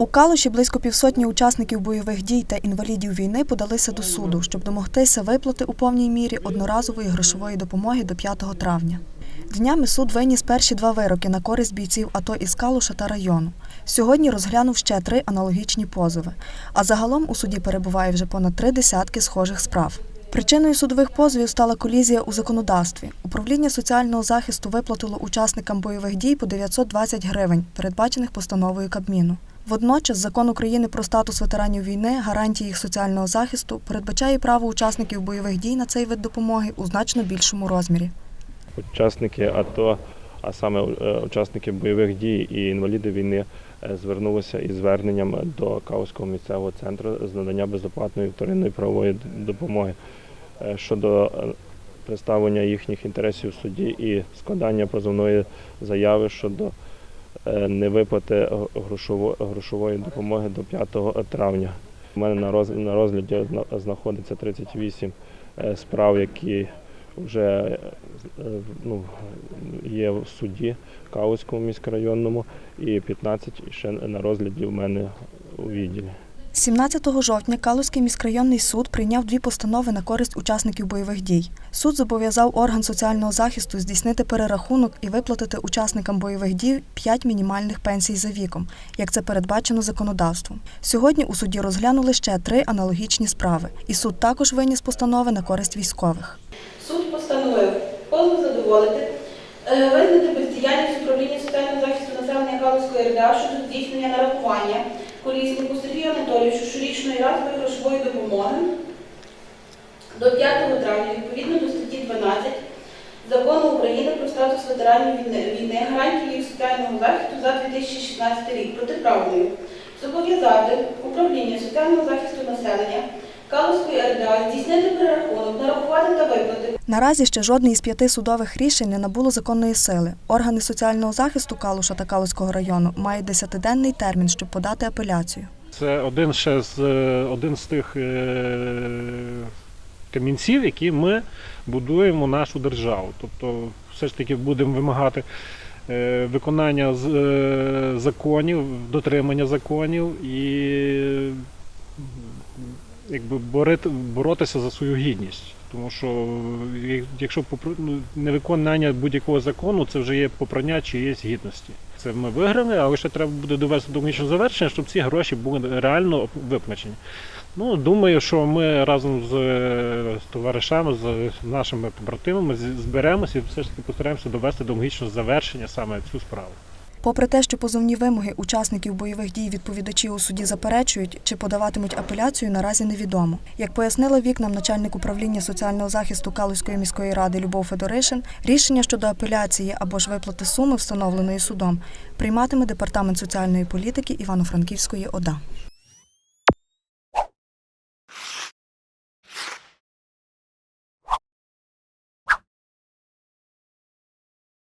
У Калуші близько півсотні учасників бойових дій та інвалідів війни подалися до суду, щоб домогтися виплати у повній мірі одноразової грошової допомоги до 5 травня. Днями суд виніс перші два вироки на користь бійців АТО із Калуша та району. Сьогодні розглянув ще три аналогічні позови. А загалом у суді перебуває вже понад три десятки схожих справ. Причиною судових позовів стала колізія у законодавстві. Управління соціального захисту виплатило учасникам бойових дій по 920 гривень, передбачених постановою Кабміну. Водночас закон України про статус ветеранів війни, гарантії їх соціального захисту передбачає право учасників бойових дій на цей вид допомоги у значно більшому розмірі. Учасники АТО, а саме е, учасники бойових дій і інваліди війни е, звернулися із зверненням до Каузького місцевого центру з надання безоплатної вторинної правової допомоги е, щодо представлення їхніх інтересів в суді і складання позовної заяви щодо невиплати грошової допомоги до 5 травня. У мене на роз- на розгляді зна- знаходиться 38 е, справ, які вже е, ну, є в суді Каузькому міськрайонному і 15 ще на розгляді в мене у відділі. 17 жовтня Калузький міськрайонний суд прийняв дві постанови на користь учасників бойових дій. Суд зобов'язав орган соціального захисту здійснити перерахунок і виплатити учасникам бойових дій 5 мінімальних пенсій за віком, як це передбачено законодавством. Сьогодні у суді розглянули ще три аналогічні справи, і суд також виніс постанови на користь військових. Задоволити, е, визнати бездіяльність управління соціального захисту населення Калузької РДА щодо здійснення нарахування коліснику Сергію Анатолійовичу щорічної разової грошової допомоги до 5 травня відповідно до статті 12 Закону України про статус ветеранів війни гарантії їх соціального захисту за 2016 рік протиправною. Зобов'язати управління соціального захисту населення Калузької РДА здійснити перерахунок, нарахувати та виплати Наразі ще жодне із п'яти судових рішень не набуло законної сили. Органи соціального захисту Калуша та Калуського району мають десятиденний термін, щоб подати апеляцію. Це один ще з е, один з тих е, камінців, які ми будуємо нашу державу. Тобто, все ж таки будемо вимагати е, виконання з- законів, дотримання законів і якби борити, боротися за свою гідність. Тому що якщо ну, невиконання будь-якого закону, це вже є попрання чиєїсь гідності. Це ми виграли, але ще треба буде довести до логічного завершення, щоб ці гроші були реально виплачені. Ну, думаю, що ми разом з, е, товаришами, з нашими побратимами зберемося і все ж таки постараємося довести до логічного завершення саме цю справу. Попри те, що позовні вимоги учасників бойових дій відповідачі у суді заперечують чи подаватимуть апеляцію, наразі невідомо. Як пояснила вікнам начальник управління соціального захисту Калузької міської ради Любов Федоришин, рішення щодо апеляції або ж виплати суми, встановленої судом, прийматиме департамент соціальної політики Івано-Франківської ОДА.